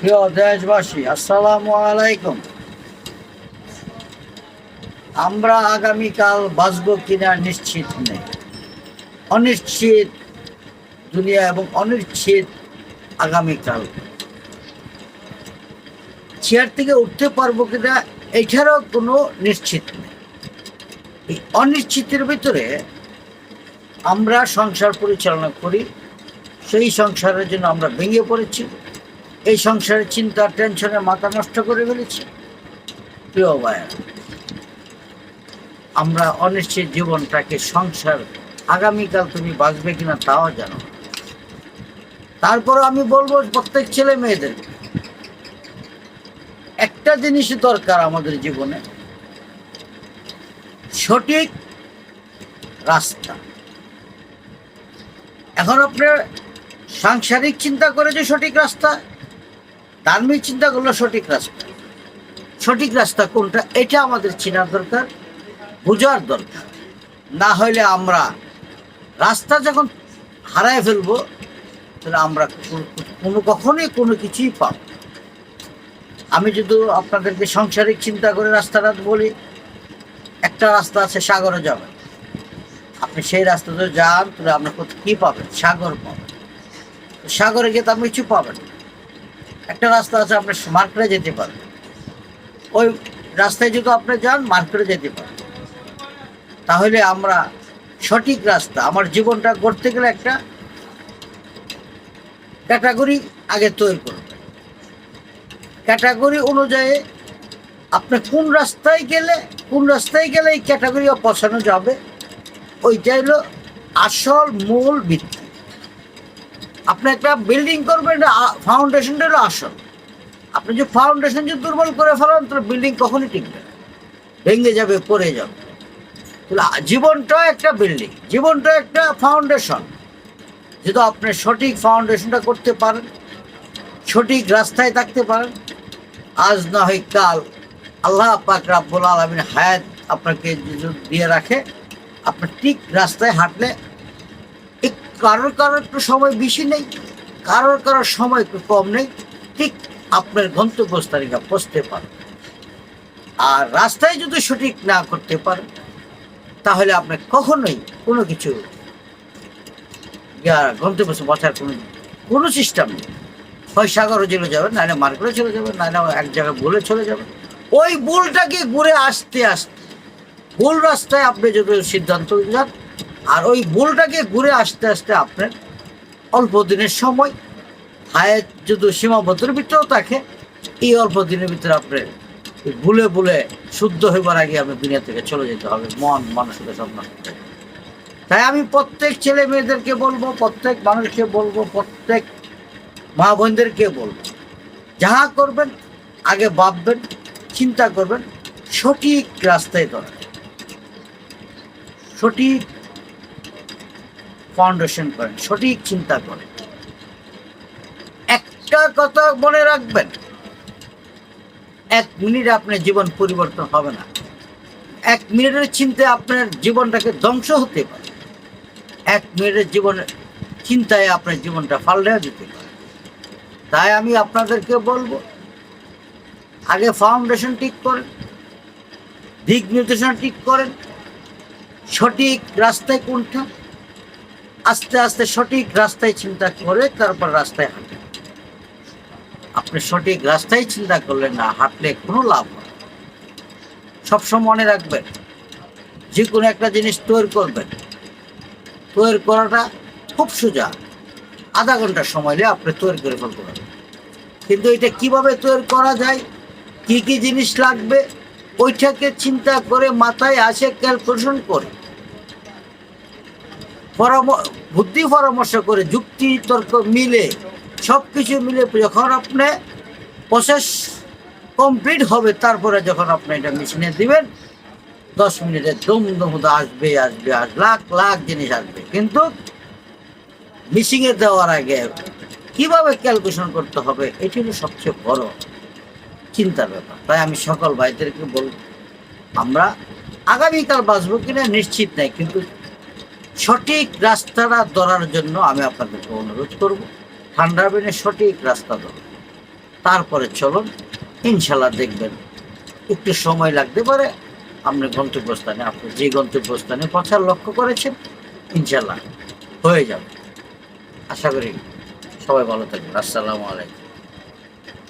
প্রিয় দেশবাসী, আসসালামু আলাইকুম। আমরা আগামীকাল বাঁচব কিনা নিশ্চিত নেই। অনিশ্চিত দুনিয়া এবং অনিশ্চিত আগামীকাল। চেয়ার থেকে উঠতে পারব কিনা, এটারও কোনো নিশ্চিত নেই। এই অনিশ্চিতের ভিতরে আমরা সংসার পরিচালনা করি, সেই সংসারের জন্য আমরা ভেঙে পড়েছি। এই সংসারের চিন্তা টেনশনে মাথা নষ্ট করে ফেলেছি প্রিয় ভাই আমরা অনিশ্চিত জীবনটাকে সংসার আগামীকাল তুমি বাঁচবে কিনা তাও জানো না। তারপরও আমি বলব প্রত্যেক ছেলে মেয়েদের, একটা জিনিস দরকার আমাদের জীবনে, সঠিক রাস্তা এখন আপনার সাংসারিক চিন্তা করে যে সঠিক রাস্তা ধার্মিক চিন্তা করলে সঠিক রাস্তা। সঠিক রাস্তা কোনটা? এটা আমাদের চেনার দরকার, বোঝার দরকার। না হলে আমরা রাস্তা যখন হারায় ফেলব, তাহলে আমরা কোনো- কখনোই কোনো কিছুই পাব আমি যদি আপনাদেরকে সাংসারিক চিন্তা করে রাস্তাটা বলি, একটা রাস্তা আছে, সাগরে যাবেন আপনি সেই রাস্তাতে যান, তাহলে আপনার কোথাও কী পাবেন? সাগর পাবেন। সাগরে গিয়ে তো আপনি কিছু পাবেন না। একটা রাস্তা আছে, আপনি মার্কেটে যেতে পারবেন ওই রাস্তায় যদি আপনি যান মার্কেটে যেতে পারবেন তাহলে আমরা সঠিক রাস্তা, আমার জীবনটা গড়তে গেলে একটা ক্যাটাগরি আগে তৈরি করবেন ক্যাটাগরি অনুযায়ী আপনি কোন রাস্তায় গেলে, কোন রাস্তায় গেলে এই ক্যাটাগরি পছানো যাবে? ওইটাই হলো আসল মূল ভিত্তি। আপনি একটা বিল্ডিং করবেন ফাউন্ডেশনটা হলো আসল। আপনি যে ফাউন্ডেশন যদি দুর্বল করে ফেলান, তাহলে বিল্ডিং কখনই টিকবে না। ভেঙে যাবে, পড়ে যাবে। তাহলে জীবনটা একটা বিল্ডিং জীবনটা একটা ফাউন্ডেশন যদি আপনি সঠিক ফাউন্ডেশনটা করতে পারেন, সঠিক রাস্তায় থাকতে পারেন, আজ না হয় কাল আল্লাহ পাক রাব্বুল আলমিন হায়াত আপনাকে দিয়ে রাখে। আপনি ঠিক রাস্তায় হাঁটলে কারোর কারোর একটু সময় বেশি নেই, কারোর কারোর সময় একটু কম নেই, ঠিক আপনার গন্তব্যস্থানিকা পৌঁছতে পারে। আর রাস্তায় যদি সঠিক না করতে পারেন তাহলে আপনি কখনোই কোনো কিছু গন্তব্যস্থ পৌঁছার কোনো কোনো সিস্টেম নেই। হয় সাগরে চলে যাবেন নাহলে মার্কেটে চলে যাবেন নাহলে এক জায়গায় ভুলে চলে যাবেন ওই ভুলটাকে ঘুরে আসতে আসতে ভুল রাস্তায় আপনি যদি সিদ্ধান্ত যান আর ওই ভুলটাকে ঘুরে আসতে আসতে আপনার অল্প দিনের সময় হায়াত যদি সীমাবদ্ধের ভিতরেও থাকে, এই অল্প দিনের ভিতরে আপনার ভুলে ভুলে শুদ্ধ হইবার আগে আপনি দুনিয়া থেকে চলে যেতে হবে, মন মানুষকে সব নষ্ট তাই আমি প্রত্যেক ছেলে মেয়েদেরকে বলব, প্রত্যেক মানুষকে বলব, প্রত্যেক মা বোনদেরকে বলব, যাহা করবেন, আগে ভাববেন, চিন্তা করবেন, সঠিক রাস্তায় ধরেন সঠিক ফাউন্ডেশন করেন, সঠিক চিন্তা করেন। একটা কথা মনে রাখবেন, এক মিনিট আপনার জীবন পরিবর্তন হবে না। এক মিনিটের চিন্তায় আপনার জীবনটাকে ধ্বংস হতে পারে। এক মিনিটের জীবনের চিন্তায় আপনার জীবনটা ফাল্টে দিতে পারে। তাই আমি আপনাদেরকে বলব, আগে ফাউন্ডেশন ঠিক করেন, দিক নির্দেশনা ঠিক করেন, সঠিক রাস্তায় কোনটা আস্তে আস্তে সঠিক রাস্তায় চিন্তা করে তারপর রাস্তায় হাঁটেন আপনি সঠিক রাস্তায় চিন্তা করলেন না, হাঁটলে কোনো লাভ হয় সবসময় মনে রাখবেন যে কোনো একটা জিনিস তৈরি করবেন। তৈরি করাটা খুব সোজা। আধা ঘণ্টা সময় নিয়ে আপনি তৈরি করে ফেলতে পারবেন। কিন্তু এটা কীভাবে তৈরি করা যায়, কি কি জিনিস লাগবে, ওইটাকে চিন্তা করে মাথায় আসে ক্যালকুলেশন করে। বুদ্ধি পরামর্শ করে, যুক্তি, তর্ক মিলে সব কিছু মিলে যখন আপনি প্রসেস কমপ্লিট হবে, তারপরে যখন আপনি এটা মেশিনে দিবেন, দশ মিনিটে দম দম আসবে আসবে আস লাখ লাখ জিনিস আসবে। কিন্তু মিশিংয়ে দেওয়ার আগে কীভাবে ক্যালকুলেশন করতে হবে, এটি হলো সবচেয়ে বড় চিন্তার ব্যাপার। তাই আমি সকল ভাইদেরকে বলব, আমরা আগামীকাল বাঁচবো কিনা নিশ্চিত নাই, কিন্তু সঠিক রাস্তাটা ধরার জন্য আমি আপনাদেরকে অনুরোধ করব, ঠান্ডা বেনে সঠিক রাস্তা ধরুন। তারপরে চলুন ইনশাল্লাহ দেখবেন, একটু সময় লাগতে পারে, আপনি গন্তব্যস্থানে, আপনি যে গন্তব্যস্থানে পৌঁছার লক্ষ্য করেছেন ইনশাল্লাহ হয়ে যাবে। আশা করি সবাই ভালো থাকবেন। আসসালামু আলাইকুম।